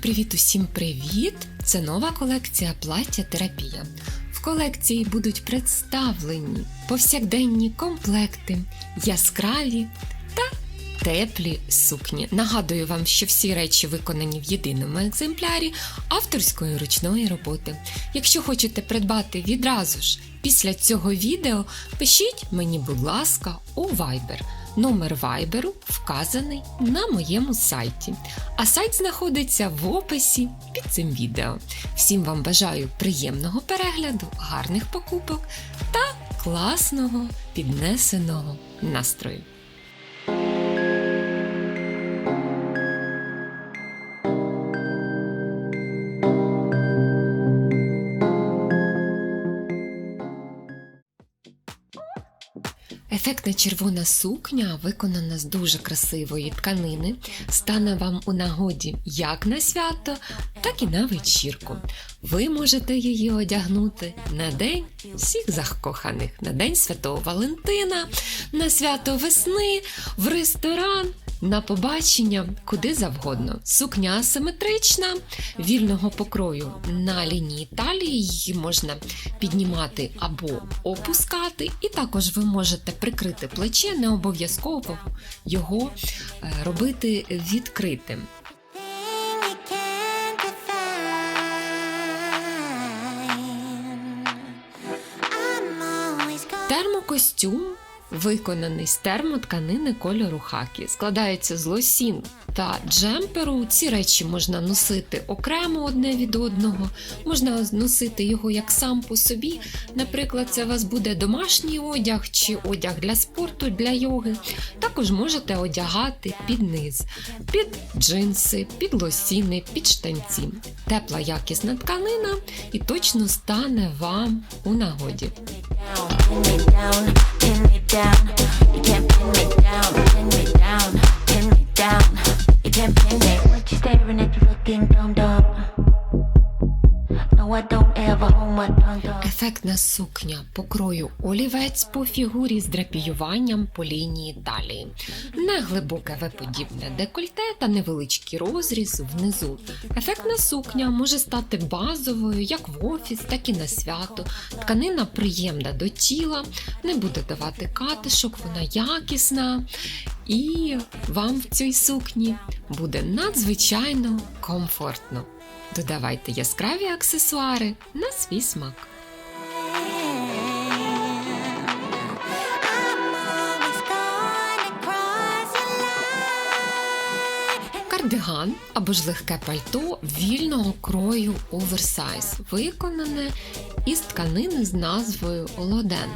Привіт-привіт, усім привіт! Це нова колекція плаття терапія. В колекції будуть представлені повсякденні комплекти, яскраві та теплі сукні. Нагадую вам, що всі речі виконані в єдиному екземплярі авторської ручної роботи. Якщо хочете придбати відразу ж після цього відео, пишіть мені, будь ласка, у Viber. Номер вайберу вказаний на моєму сайті, а сайт знаходиться в описі під цим відео. Всім вам бажаю приємного перегляду, гарних покупок та класного піднесеного настрою. Ефектна червона сукня, виконана з дуже красивої тканини, стане вам у нагоді як на свято, так і на вечірку. Ви можете її одягнути на день всіх закоханих, на день Святого Валентина, на свято весни, в ресторан. На побачення куди завгодно. Сукня симетрична, вільного покрою на лінії талії її можна піднімати або опускати, і також ви можете прикрити плече, не обов'язково його е, робити відкритим. Термокостюм виконаний з термотканини кольору хакі. Складається з лосін та джемперу. Ці речі можна носити окремо одне від одного, можна носити його як сам по собі. Наприклад, це у вас буде домашній одяг чи одяг для спорту, для йоги. Також можете одягати під низ, під джинси, під лосіни, під штанці. Тепла якісна тканина і точно стане вам у нагоді. Pin me down, pin me down, you can't pin me. What you staring at? You looking dumb dumb Ефектна сукня покрою олівець по фігурі з драпіюванням по лінії талії. Неглибоке веподібне декольте та невеличкий розріз внизу. Ефектна сукня може стати базовою як в офіс, так і на свято. Тканина приємна до тіла, не буде давати катишок, вона якісна. І вам в цій сукні буде надзвичайно комфортно. Додавайте яскраві аксесуари на свій смак. Кардиган або ж легке пальто вільного крою оверсайз, виконане із тканини з назвою Лоден.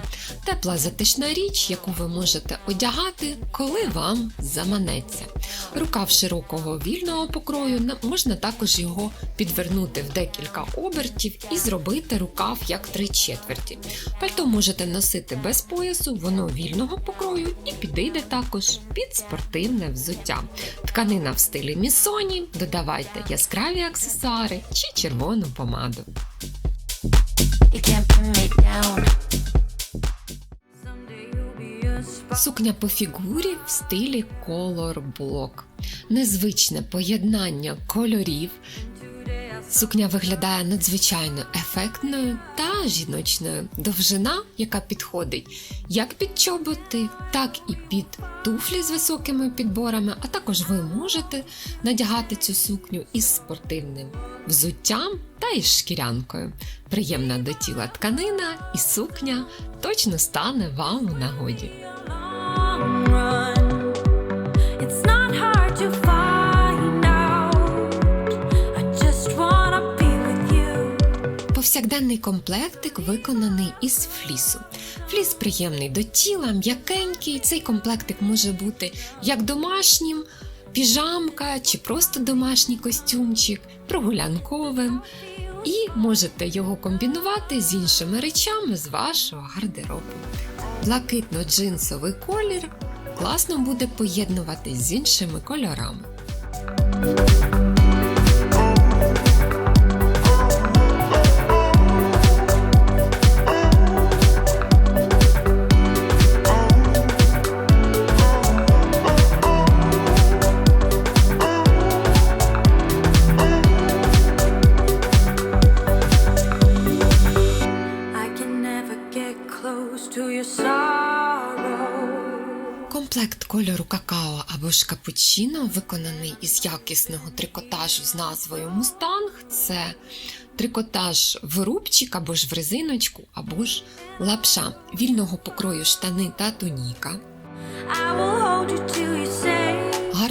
Тепла затишна річ, яку ви можете одягати, коли вам заманеться. Рукав широкого вільного покрою можна також його підвернути в декілька обертів і зробити рукав як три четверті. Пальто можете носити без поясу, воно вільного покрою і підійде також під спортивне взуття. Тканина в стилі місоні, додавайте яскраві аксесуари чи червону помаду. Сукня по фігурі в стилі Color Block. Незвичне поєднання кольорів. Сукня виглядає надзвичайно ефектною та жіночною. Довжина, яка підходить як під чоботи, так і під туфлі з високими підборами, а також ви можете надягати цю сукню із спортивним взуттям та із шкірянкою. Приємна до тіла тканина і сукня точно стане вам у нагоді. Повсякденний комплектик виконаний із флісу. Фліс приємний до тіла, м'якенький. Цей комплектик може бути як домашнім, піжамка чи просто домашній костюмчик, прогулянковим. І можете його комбінувати з іншими речами з вашого гардеробу. Блакитно-джинсовий колір класно буде поєднувати з іншими кольорами. Комплект кольору какао або ж капучино, виконаний із якісного трикотажу з назвою Мустанг. Це трикотаж в рубчик або ж в резиночку, або ж лапша, вільного покрою штани та туніка. I will hold you till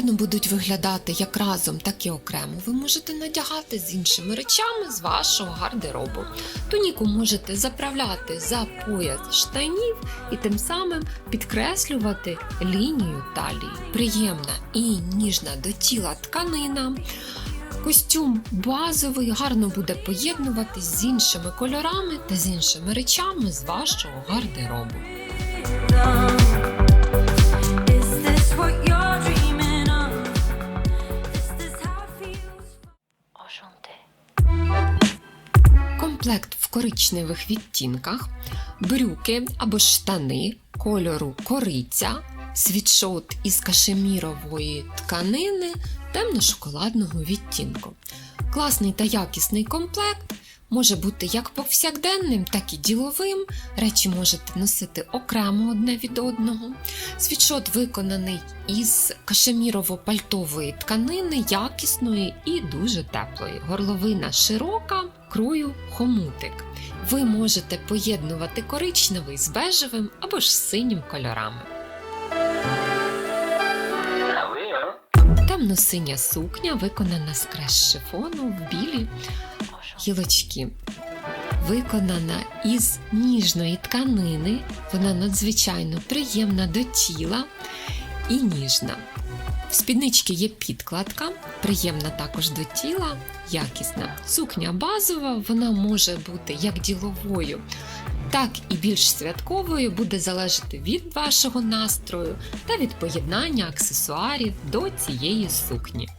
Гарно будуть виглядати як разом, так і окремо. Ви можете надягати з іншими речами з вашого гардеробу. Туніку можете заправляти за пояс штанів і тим самим підкреслювати лінію талії. Приємна і ніжна до тіла тканина. Костюм базовий, гарно буде поєднуватись з іншими кольорами та з іншими речами з вашого гардеробу. Коричневих відтінках, брюки або штани кольору кориця, світшот із кашемірової тканини темно-шоколадного відтінку. Класний та якісний комплект може бути як повсякденним, так і діловим. Речі можете носити окремо одне від одного. Світшот виконаний із кашемірово-пальтової тканини, якісної і дуже теплої. Горловина широка, крою хомутик. Ви можете поєднувати коричневий з бежевим або ж синім кольорами. Темно-синя сукня виконана з креш шифону в білі гілочки. Виконана із ніжної тканини, вона надзвичайно приємна до тіла і ніжна. В спіднички є підкладка, приємна також до тіла, якісна. Сукня базова, вона може бути як діловою, так і більш святковою, буде залежати від вашого настрою та від поєднання аксесуарів до цієї сукні.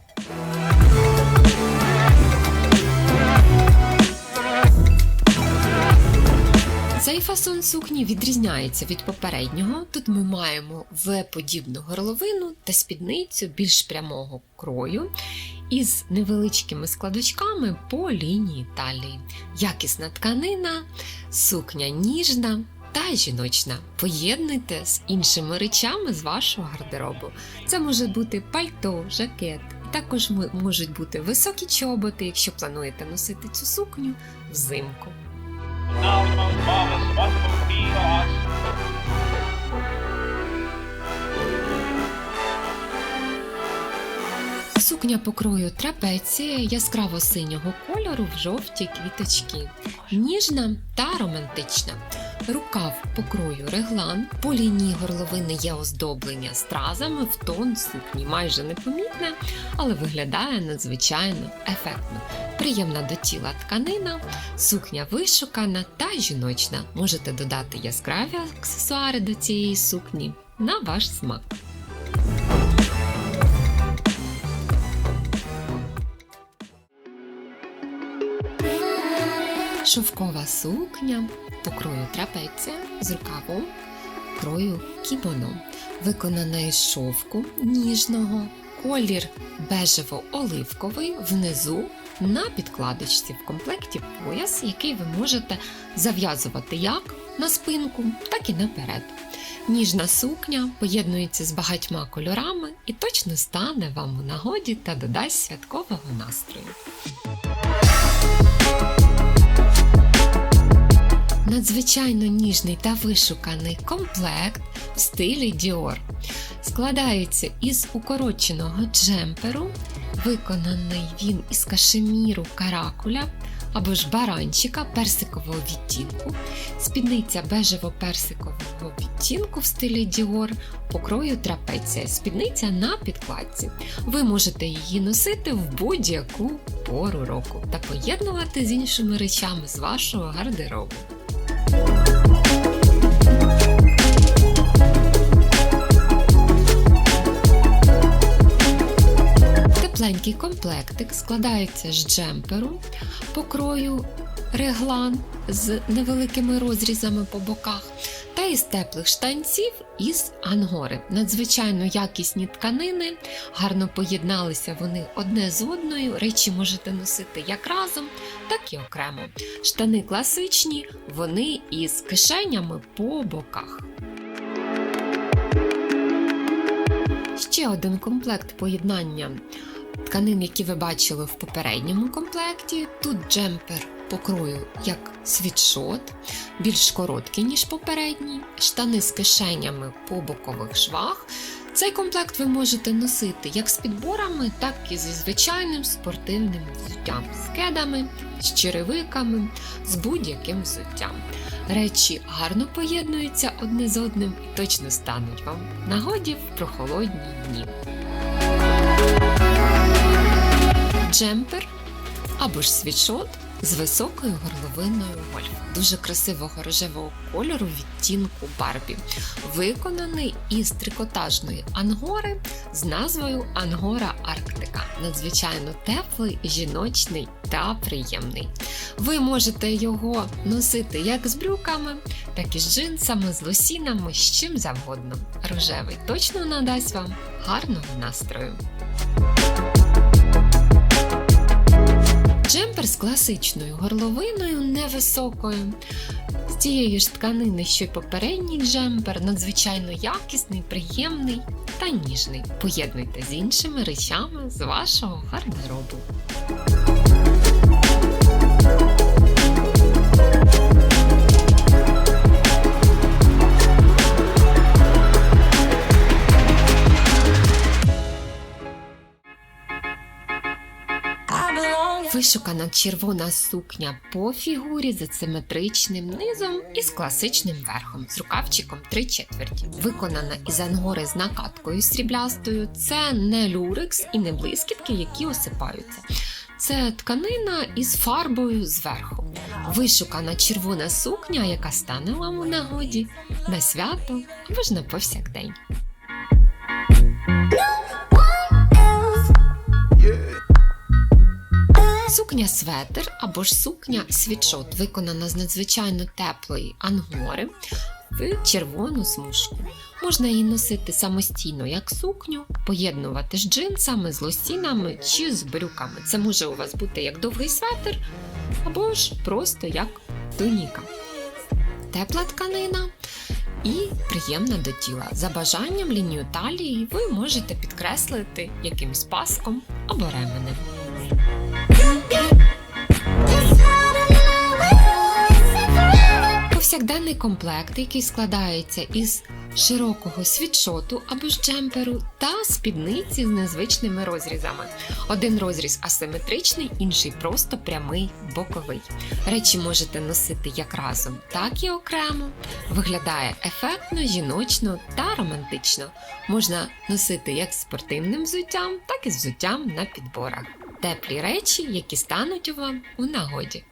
Фасон сукні відрізняється від попереднього. Тут ми маємо В-подібну горловину та спідницю більш прямого крою із невеличкими складочками по лінії талії. Якісна тканина, сукня ніжна та жіночна. Поєднуйте з іншими речами з вашого гардеробу. Це може бути пальто, жакет. Також можуть бути високі чоботи, якщо плануєте носити цю сукню взимку. Сукня покрою трапеція яскраво синього кольору в жовті квіточки, ніжна та романтична. Рукав покрою реглан, по лінії горловини є оздоблення стразами в тон сукні, майже непомітне, але виглядає надзвичайно ефектно. Приємна до тіла тканина, сукня вишукана та жіночна. Можете додати яскраві аксесуари до цієї сукні на ваш смак. Шовкова сукня покрою трапеція з рукавом крою кімоно, виконана із шовку ніжного, колір бежево-оливковий внизу на підкладочці в комплекті пояс, який ви можете зав'язувати як на спинку, так і наперед. Ніжна сукня поєднується з багатьма кольорами і точно стане вам у нагоді та додасть святкового настрою. Надзвичайно ніжний та вишуканий комплект в стилі Dior. Складається із укороченого джемперу, виконаний він із кашеміру каракуля або ж баранчика персикового відтінку, спідниця бежево-персикового відтінку в стилі Dior, покрою трапеція, спідниця на підкладці. Ви можете її носити в будь-яку пору року та поєднувати з іншими речами з вашого гардеробу. Тепленький комплектик складається з джемперу покрою реглан з невеликими розрізами по боках із теплих штанців із ангори. Надзвичайно якісні тканини, гарно поєдналися вони одне з одною. Речі можете носити як разом, так і окремо. Штани класичні, вони із кишенями по боках. Ще один комплект поєднання тканин, які ви бачили в попередньому комплекті. Тут джемпер покрою як світшот, більш короткий, ніж попередній, штани з кишенями по бокових швах. Цей комплект ви можете носити як з підборами, так і зі звичайним спортивним взуттям, з кедами, з черевиками, з будь-яким взуттям. Речі гарно поєднуються одне з одним і точно стануть вам нагоді в прохолодні дні. Джемпер або ж світшот з високою горловиною гольф. Дуже красивого рожевого кольору відтінку Барбі, виконаний із трикотажної ангори з назвою Ангора Арктика. Надзвичайно теплий, жіночний та приємний. Ви можете його носити як з брюками, так і з джинсами, з лосінами, з чим завгодно. Рожевий точно надасть вам гарного настрою. Джемпер з класичною горловиною невисокою. З тієї ж тканини, що й попередній джемпер, надзвичайно якісний, приємний та ніжний. Поєднуйте з іншими речами з вашого гардеробу. Вишукана червона сукня по фігурі з асиметричним низом і з класичним верхом, з рукавчиком 3 четверті. Виконана із ангори з накаткою сріблястою. Це не люрекс і не блискітки, які осипаються. Це тканина із фарбою зверху. Вишукана червона сукня, яка стане вам у нагоді на свято або ж на повсякдень. Сукня светр або ж сукня світшот виконана з надзвичайно теплої ангори в червону смужку. Можна її носити самостійно як сукню, поєднувати з джинсами, з лосінами чи з брюками. Це може у вас бути як довгий светр, або ж просто як туніка. Тепла тканина і приємна до тіла. За бажанням лінію талії ви можете підкреслити якимсь паском або ременем. Повсякденний комплект, який складається із широкого світшоту або ж джемперу та спідниці з незвичними розрізами. Один розріз асиметричний, інший просто прямий боковий. Речі можете носити як разом, так і окремо. Виглядає ефектно, жіночно та романтично. Можна носити як спортивним взуттям, так і взуттям на підборах. Теплі речі, які стануть у вам у нагоді.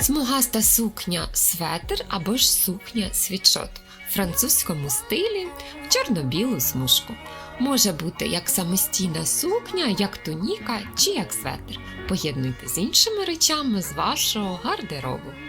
Смугаста сукня светр або ж сукня світшот в французькому стилі в чорно-білу смужку. Може бути як самостійна сукня, як туніка чи як светр. Поєднуйте з іншими речами з вашого гардеробу.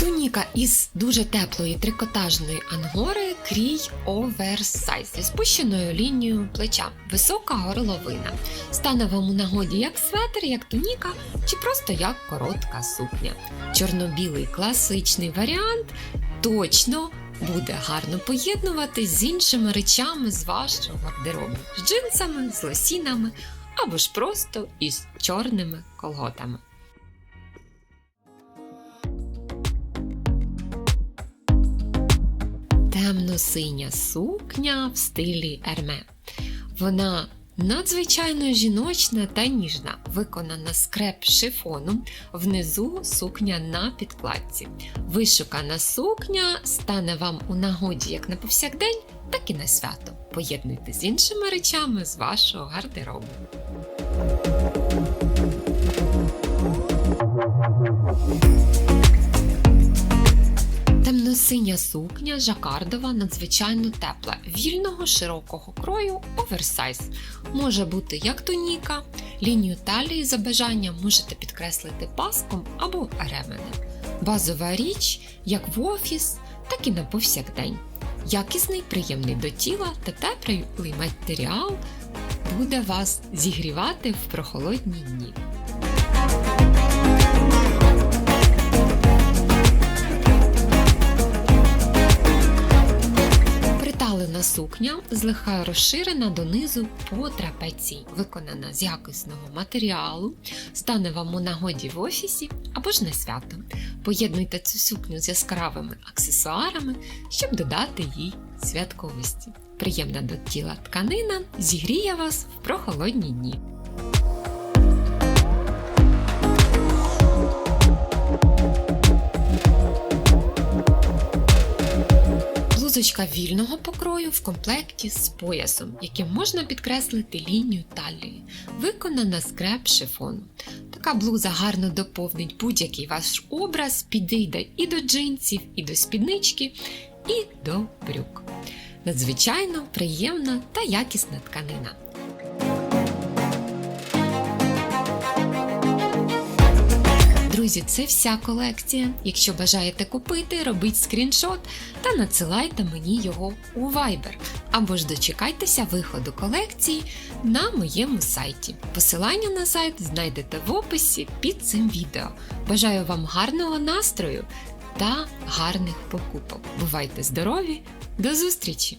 Туніка із дуже теплої трикотажної ангори крій оверсайз зі спущеною лінією плеча, висока горловина. Стане вам у нагоді як светр, як туніка чи просто як коротка сукня. Чорно-білий класичний варіант точно буде гарно поєднуватись з іншими речами з вашого гардеробу, з джинсами, з лосінами або ж просто із чорними колготами. темно-синя сукня в стилі ерме. Вона надзвичайно жіночна та ніжна, виконана з креп шифону, внизу сукня на підкладці. Вишукана сукня стане вам у нагоді як на повсякдень, так і на свято. Поєднуйте з іншими речами з вашого гардеробу. Темно-синя сукня жакардова надзвичайно тепла, вільного широкого крою оверсайз. Може бути як тоніка, лінію талії за бажанням можете підкреслити паском або ременем. Базова річ як в офіс, так і на повсякдень. Якісний, приємний до тіла та теплий матеріал буде вас зігрівати в прохолодні дні. Приталена сукня злегка розширена донизу по трапеції, виконана з якісного матеріалу, стане вам у нагоді в офісі або ж на свято. Поєднуйте цю сукню з яскравими аксесуарами, щоб додати їй святковості. Приємна до тіла тканина зігріє вас в прохолодні дні. Блузочка вільного покрою в комплекті з поясом, яким можна підкреслити лінію талії, виконана з креп шифону. Така блуза гарно доповнить будь-який ваш образ, підійде і до джинсів, і до спіднички, і до брюк. Надзвичайно приємна та якісна тканина. Друзі, це вся колекція. Якщо бажаєте купити, робіть скріншот та надсилайте мені його у Viber. Або ж дочекайтеся виходу колекції на моєму сайті. Посилання на сайт знайдете в описі під цим відео. Бажаю вам гарного настрою та гарних покупок. Бувайте здорові! До зустрічі!